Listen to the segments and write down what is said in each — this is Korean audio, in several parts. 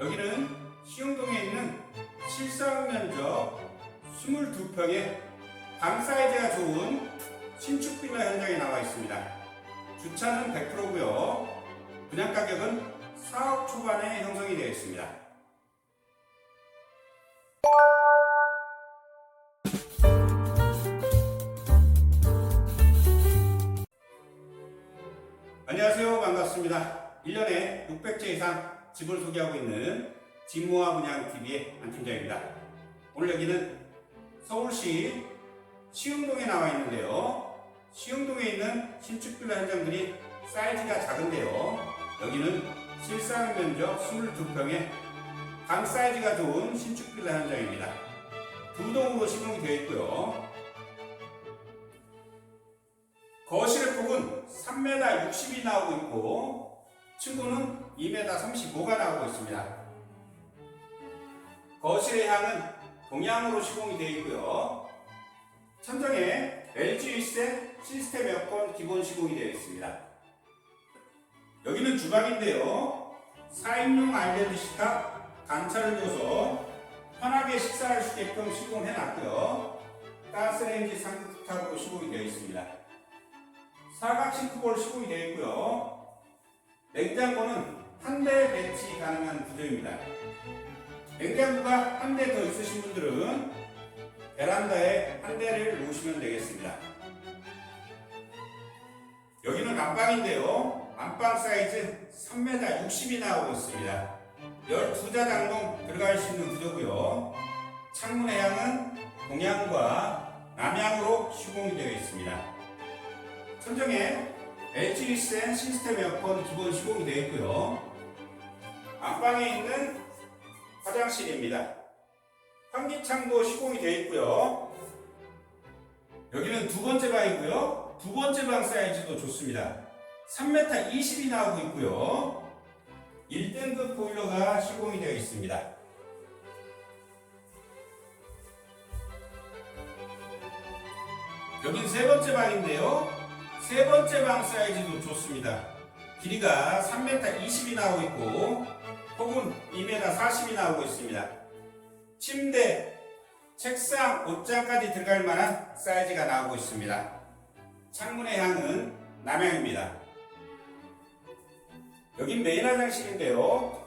여기는 시흥동에 있는 실사용 면적 22평의 방 사이즈가 좋은 신축 빌라 현장에 나와 있습니다. 주차는 100%고요. 분양 가격은 4억 초반에 형성이 되어 있습니다. 안녕하세요. 반갑습니다. 1년에 600채 이상 집을 소개하고 있는 진모아 분양TV의 안 팀장입니다. 오늘 여기는 서울시 시흥동에 나와 있는데요. 시흥동에 있는 신축 빌라 현장들이 사이즈가 작은데요. 여기는 실상 면적 22평에 방 사이즈가 좋은 신축 빌라 현장입니다. 두 동으로 시공이 되어 있고요. 거실의 폭은 3m 60이 나오고 있고 층고는 2m 35가 나오고 있습니다. 거실의 향은 동향으로 시공이 되어 있고요. 천장에 LG 위스의 시스템 에어컨 기본 시공이 되어 있습니다. 여기는 주방인데요. 4인용 아일랜드 식탁 단차를 줘서 편하게 식사할 수 있게끔 시공해 놨고요. 가스레인지 상급탑으로 시공이 되어 있습니다. 사각 싱크볼 시공이 되어 있고요. 냉장고는 한 대 배치 가능한 구조입니다. 냉장고가 한 대 더 있으신 분들은 베란다에 한 대를 놓으시면 되겠습니다. 여기는 안방인데요. 안방 사이즈 3m 60이 나오고 있습니다. 12자장동 들어갈 수 있는 구조고요. 창문의 향은 동향과 남향으로 시공이 되어 있습니다. 천정에 LG리센 시스템 에어컨 기본 시공이 되어 있고요. 안방에 있는 화장실입니다. 환기창도 시공이 되어 있고요. 여기는 두 번째 방이고요. 두 번째 방 사이즈도 좋습니다. 3m 20이 나오고 있고요. 1등급 보일러가 시공이 되어 있습니다. 여긴 세 번째 방인데요. 세 번째 방 사이즈도 좋습니다. 길이가 3m 20이 나오고 있고 혹은 2m 40이 나오고 있습니다. 침대, 책상, 옷장까지 들어갈 만한 사이즈가 나오고 있습니다. 창문의 향은 남향입니다. 여긴 메인 화장실인데요.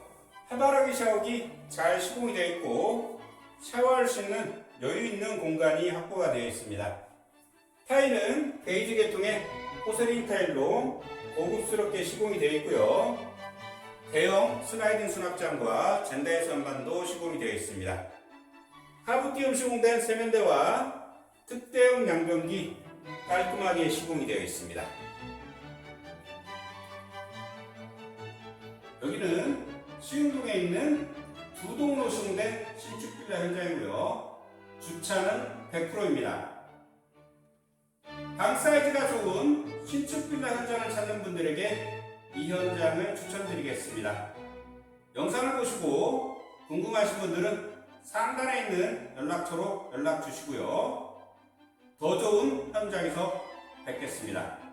해바라기 샤워기 잘 시공이 되어 있고 샤워할 수 있는 여유 있는 공간이 확보가 되어 있습니다. 타일은 베이지 계통의 포세린 타일로 고급스럽게 시공이 되어 있고요. 대형 슬라이딩 수납장과 젠다의 선반도 시공이 되어 있습니다. 하부띄움 시공된 세면대와 특대형 양변기 깔끔하게 시공이 되어 있습니다. 여기는 시흥동에 있는 두 동으로 시공된 신축 빌라 현장이고요. 주차는 100%입니다. 방 사이즈가 좋은 신축 빌라 현장을 찾는 분들에게 이 현장을 추천드리겠습니다. 영상을 보시고 궁금하신 분들은 상단에 있는 연락처로 연락 주시고요. 더 좋은 현장에서 뵙겠습니다.